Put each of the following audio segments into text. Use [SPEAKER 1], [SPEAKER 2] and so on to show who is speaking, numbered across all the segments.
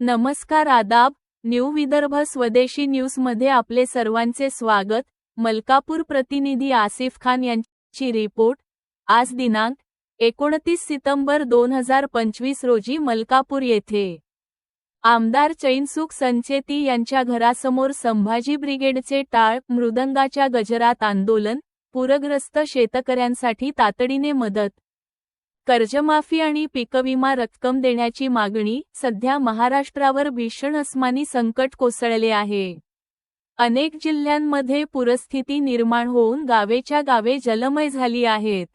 [SPEAKER 1] नमस्कार आदाब न्यू विदर्भ स्वदेशी न्यूजमध्ये आपले सर्वांचे स्वागत. मलकापूर प्रतिनिधी आसिफ खान यांची रिपोर्ट. आज दिनांक एकोणतीस सितंबर दोन हजार पंचवीस रोजी मलकापूर येथे आमदार चैनसुख संचेती यांच्या घरासमोर संभाजी ब्रिगेडचे टाळ मृदंगाच्या गजरात आंदोलन पूरग्रस्त शेतकऱ्यांसाठी तातडीने मदत. कर्जमाफी आणि पीकविमा रक्कम देण्याची मागणी सध्या महाराष्ट्रावर भीषण अस्मानी संकट कोसळले आहे. अनेक जिल्ह्यांमध्ये पूरस्थिती निर्माण होऊन गावेच्या गावे जलमय झाली आहेत.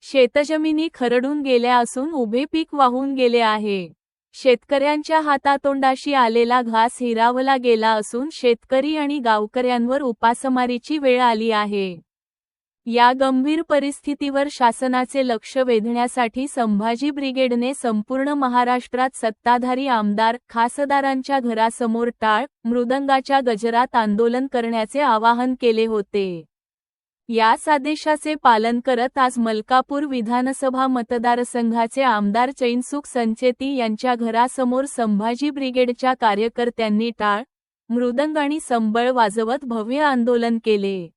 [SPEAKER 1] शेतजमिनी खरडून गेल्या असून उभे पीक वाहून गेले आहे. शेतकऱ्यांच्या हातातोंडाशी आलेला घास हिरावला गेला असून शेतकरी आणि गावकऱ्यांवर उपासमारीची वेळ आली आहे. या गंभीर परिस्थितीवर शासनाचे लक्ष वेधण्यासाठी संभाजी ब्रिगेडने संपूर्ण महाराष्ट्रात सत्ताधारी आमदार खासदारांच्या घरासमोर टाळ मृदंगाच्या गजरात आंदोलन करण्याचे आवाहन केले होते. याच आदेशाचे पालन करत आज मलकापूर विधानसभा मतदारसंघाचे आमदार चैनसुख संचेती यांच्या घरासमोर संभाजी ब्रिगेडच्या कार्यकर्त्यांनी टाळ मृदंग आणि संबळ वाजवत भव्य आंदोलन केले.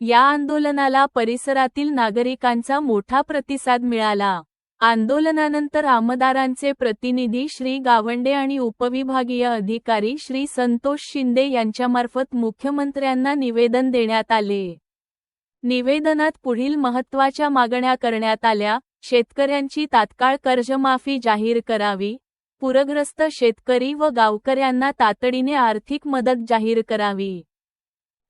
[SPEAKER 1] या आंदोलनाला परिसरातील नागरिकांचा मोठा प्रतिसाद मिळाला. आंदोलनानंतर आमदारांचे प्रतिनिधी श्री गावंडे आणि उपविभागीय अधिकारी श्री संतोष शिंदे यांच्यामार्फत मुख्यमंत्र्यांना निवेदन देण्यात आले. निवेदनात पुढील महत्त्वाच्या मागण्या करण्यात आल्या. शेतकऱ्यांची तात्काळ कर्जमाफी जाहीर करावी. पूरग्रस्त शेतकरी व गावकऱ्यांना तातडीने आर्थिक मदत जाहीर करावी.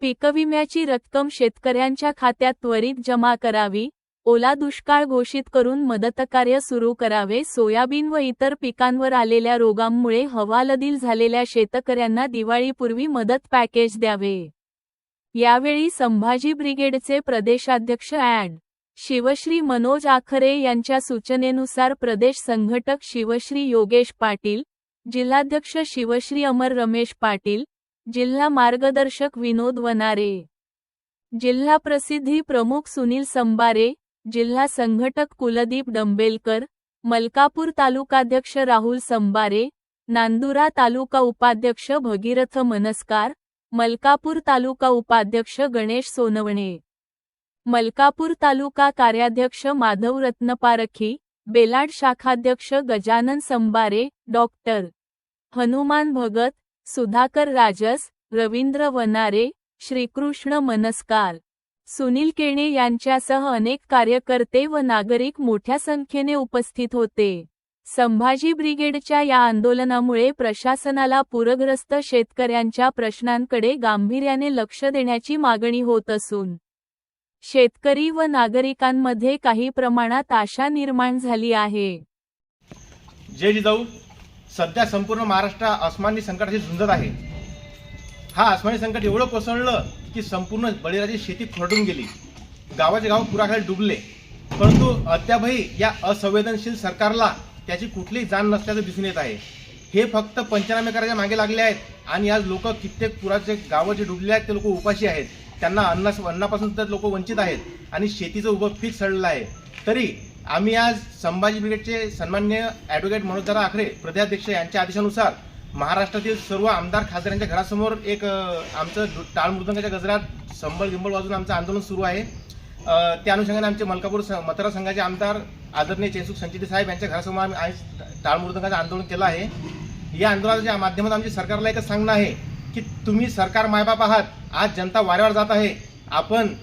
[SPEAKER 1] पीकविम्याची रक्कम शेतकऱ्यांच्या खात्यात त्वरित जमा करावी. ओला दुष्काळ घोषित करून मदतकार्य सुरू करावे. सोयाबीन व इतर पिकांवर आलेल्या रोगांमुळे हवालदिल झालेल्या शेतकऱ्यांना दिवाळीपूर्वी मदत पॅकेज द्यावे. यावेळी संभाजी ब्रिगेडचे प्रदेशाध्यक्ष अँड शिवश्री मनोज आखरे यांच्या सूचनेनुसार प्रदेश संघटक शिवश्री योगेश पाटील जिल्हाध्यक्ष शिवश्री अमर रमेश पाटील जिल्हा मार्गदर्शक विनोद वनारे. जिल्हा प्रसिद्धी प्रमुख सुनील संबारे जिल्हा संघटक कुलदीप डंबेलकर मलकापूर तालुकाध्यक्ष राहुल संबारे नांदुरा तालुका उपाध्यक्ष भगीरथ मनस्कार मलकापूर तालुका उपाध्यक्ष गणेश सोनवणे. मलकापूर तालुका कार्याध्यक्ष माधव रत्नपारखी बेलाड शाखाध्यक्ष गजानन संबारे डॉक्टर. हनुमान भगत सुधाकर राजस रवींद्र वनारे श्रीकृष्ण मनस्कार. सुनील केणे यांच्यासह अनेक कार्यकर्ते व नागरिक मोठ्या संख्येने उपस्थित होते. संभाजी ब्रिगेडच्या या आंदोलनामुळे प्रशासनाला पूरग्रस्त शेतकऱ्यांच्या प्रश्नांकडे गांभीर्याने लक्ष देण्याची मागणी होत असून शेतकरी व नागरिकांमध्ये काही प्रमाणात आशा निर्माण झाली आहे.
[SPEAKER 2] जय जिजाऊ सध्या संपूर्ण महाराष्ट्र अस्मानी संकटाशी झुंजत आहे. हा आसमानी संकट एवढं कोसळलं की संपूर्ण बळीराजी शेती खरडून गेली. गावाचे गाव पुराखाली डुबले. परंतु अद्यापही या असंवेदनशील सरकारला त्याची कुठलीही जाण नसल्याचं दिसून येत आहे. हे फक्त पंचनामे करायच्या मागे लागले आहेत आणि आज लोक कित्येक पुराचे गावं जे डुबले आहेत ते लोक उपाशी आहेत. त्यांना अन्ना अन्नापासून तर लोक वंचित आहेत आणि शेतीचं उभं पीक सडलं आहे. तरी आम्ही आज संभाजी ब्रिगेडचे सन्मान्य ॲडव्होकेट मनोजदारा आखरे प्रदेशाध्यक्ष यांच्या आदेशानुसार महाराष्ट्रातील सर्व आमदार खासदारांच्या घरासमोर एक आमचं टाळमृदंगाच्या गजरात संबळ गिंबळ वाजून आमचं आंदोलन सुरू आहे. त्या अनुषंगाने आमचे मलकापूर स- मतदारसंघाचे आमदार आदरणीय चेनसुख संचिती साहेब यांच्या घरासमोर आम्ही आज टाळमृदंगाचं आंदोलन केलं आहे. या आंदोलनाच्या माध्यमातून आमची सरकारला एकच सांगणं आहे की तुम्ही सरकार मायबाप आहात. आज जनता वाऱ्यावर जात आहे. आपण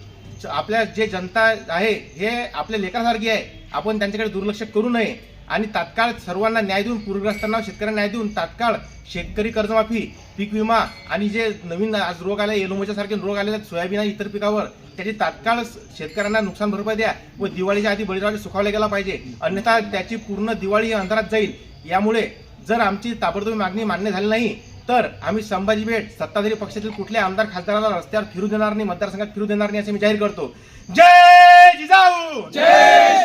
[SPEAKER 2] आपल्या जे जनता आहे हे आपल्या लेकरासारखी आहे. आपण त्यांच्याकडे दुर्लक्ष करू नये. आणि तात्काळ सर्वांना न्याय देऊन पूरग्रस्तांना शेतकऱ्यांना न्याय देऊन तात्काळ शेतकरी कर्जमाफी पीक विमा आणि जे नवीन आज रोग आले येलोमोच्या सारखे रोग आलेले आहेत सोयाबीन आणि इतर पिकावर त्याची तात्काळ शेतकऱ्यांना नुकसान भरपाई द्या व दिवाळीच्या आधी बळीराजा सुखावला गेला पाहिजे. अन्यथा त्याची पूर्ण दिवाळी अंधारात जाईल. यामुळे जर आमची ताबडतोब मागणी मान्य झाली नाही तर आम्ही संभाजी भेट सत्ताधारी पक्षातील कुठल्या आमदार खासदाराला रस्त्यावर फिरू देणार नाही मतदारसंघात फिरू देणार नाही असे मी जाहीर करतो. जय जिजाऊ! जय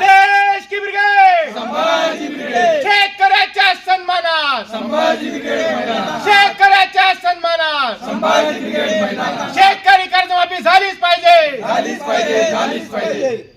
[SPEAKER 2] देश की ब्रिगेड संभाजी ब्रिगेड शेतकऱ्याच्या सन्मानात! संभाजी ब्रिगेड शेतकऱ्याच्या सन्मानात! संभाजी ब्रिगेड शेतकरी कर्जमाफी झालीच पाहिजे!
[SPEAKER 3] झालीच पाहिजे झालीच पाहिजे!